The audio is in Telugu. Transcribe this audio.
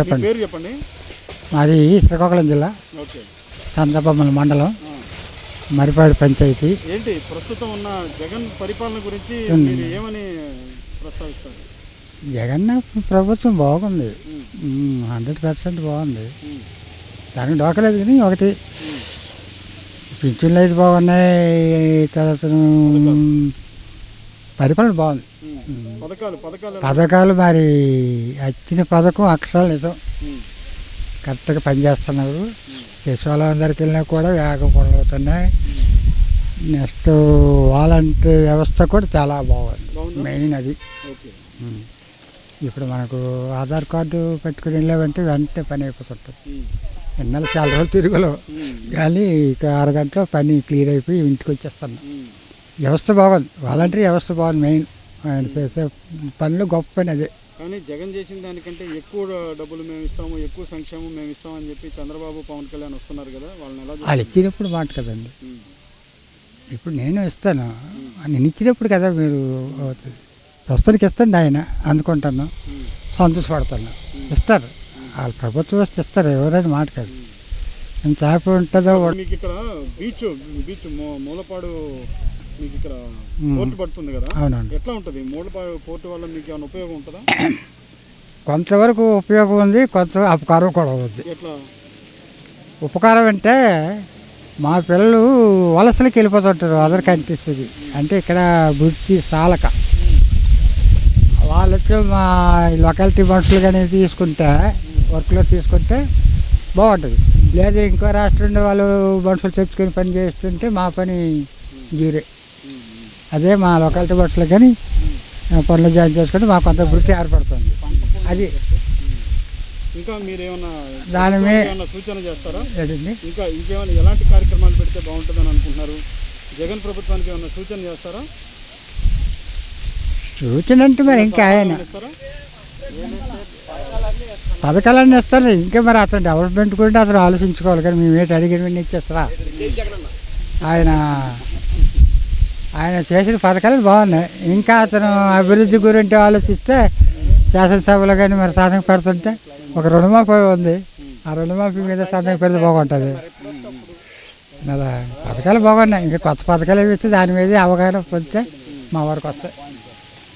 చెప్పండి. పేరు చెప్పండి. మాది శ్రీకాకుళం జిల్లా. ఓకే. చంద్రబొమ్మల మండలం. మరిపాడు పంచాయతీ. ఏంటి ప్రస్తుతం ఉన్న జగన్ పరిపాలన గురించి మీరు ఏమని ప్రస్తావిస్తారు? జగన్ ప్రభుత్వం బాగుంది. హండ్రెడ్ పర్సెంట్ బాగుంది. దానికి డోకలేదు కానీ ఒకటి. పింఛన్లు అయితే బాగున్నాయి. తర్వాత పరిపాలన బాగుంది. పథకాలు మరి వచ్చిన పథకం అక్షరాలు నిజం కరెక్ట్గా పనిచేస్తున్నారు. శిశువాలం దగ్గరికి వెళ్ళినా కూడా వేగం పనులవుతున్నాయి నెక్స్ట్ వాలంటీర్ వ్యవస్థ కూడా చాలా బాగుంది? మెయిన్ అది. ఇప్పుడు మనకు ఆధార్ కార్డు పెట్టుకుని వెళ్ళామంటే వెంటనే పని అయిపోతుంటుంది. ఎన్నాళ్ళు చాలా రోజులు తిరుగులో. కానీ ఇక అరగంటలో పని క్లియర్ అయిపోయి ఇంటికి వచ్చేస్తాను ఉమ్, వ్యవస్థ బాగుంది. వాలంటీర్ వ్యవస్థ బాగుంది మెయిన్. ఆయన చేసే పనులు గొప్ప పని అదే. కానీ జగన్ చేసిన దానికంటే ఎక్కువ డబ్బులు మేము ఇస్తాము ఎక్కువ సంక్షేమం మేము ఇస్తామని చెప్పి చంద్రబాబు పవన్ కళ్యాణ్ వస్తున్నారు కదా వాళ్ళని ఎలా వాళ్ళు ఇచ్చినప్పుడు మాట కదండి. ఇప్పుడు నేను ఇస్తాను. నేను ఇచ్చినప్పుడు కదా మీరు ప్రస్తుతానికి ఇస్తాను ఆయన అనుకుంటాను ఉమ్, సంతోషపడతాను. ఇస్తారు. వాళ్ళ ప్రభుత్వం వస్తే ఇస్తారు ఎవరైనా మాట కాదు. ఎంత హ్యాపీ ఉంటుందో మీకు ఇక్కడ బీచ్ బీచ్ మూలపాడు మీకు ఇక్కడ. పోర్టు పడుతుంది కదా? అవునండి. ఎట్లా ఉంటుంది? మూలపాడు పోర్టు వల్ల మీకు ఏమైనా ఉపయోగం ఉంటుందా? కొంతవరకు ఉపయోగం ఉంది కొంత అపకారం కూడా ఉంది. ఎట్లా? ఉపకారం అంటే మా పిల్లలు వలసలకి వెళ్ళిపోతుంటారు అదర్ కంట్రీస్కి. అంటే ఇక్కడ వృత్తి సాలక. వాళ్ళు వచ్చి మా లొకాలిటీ మనుషులు కానీ తీసుకుంటే వర్క్లో తీసుకుంటే బాగుంటుంది. లేదా ఇంకో రాష్ట్రం వాళ్ళు మనుషులు తెచ్చుకొని పని చేస్తుంటే మా పని జీరే. అదే మా లొకాలిటీ మనుషులు కానీ పనులు జాయిన్ చేసుకుంటే మాకు కొంత వృత్తి ఏర్పడుతుంది. అది. ఇంకా మీరు ఏమన్నా దాని మీ- ఏమన్నా సూచన చేస్తారా? ఇంకా ఇంకేమైనా ఎలాంటి కార్యక్రమాలు పెడితే బాగుంటుందని అనుకుంటున్నారు? జగన్ ప్రభుత్వానికి ఏమైనా సూచన చేస్తారా? సూచన అంటే మరి ఇంకా ఆయన. ఇస్తారా పథకాలన్నీ ఇస్తారు ఇంకా మరి అతను డెవలప్మెంట్ గురించి అతను ఆలోచించుకోవాలి కానీ మేము ఏంటి అడిగినవన్నీ ఇచ్చేస్తారా? ఆయన ఆయన చేసిన పథకాలు బాగున్నాయి. ఇంకా అతను అభివృద్ధి గురించి ఆలోచిస్తే శాసనసభలో కానీ మరి సాధన పెడుతుంటే ఒక రుణమాఫీ ఉంది. ఆ రుణమాఫీ మీద సాధన పెడితే బాగుంటుంది. అలా పథకాలు బాగున్నాయి. ఇంకా కొత్త పథకాలు ఇస్తే దాని మీద అవగాహన పొందితే మా వారికి వస్తాయి.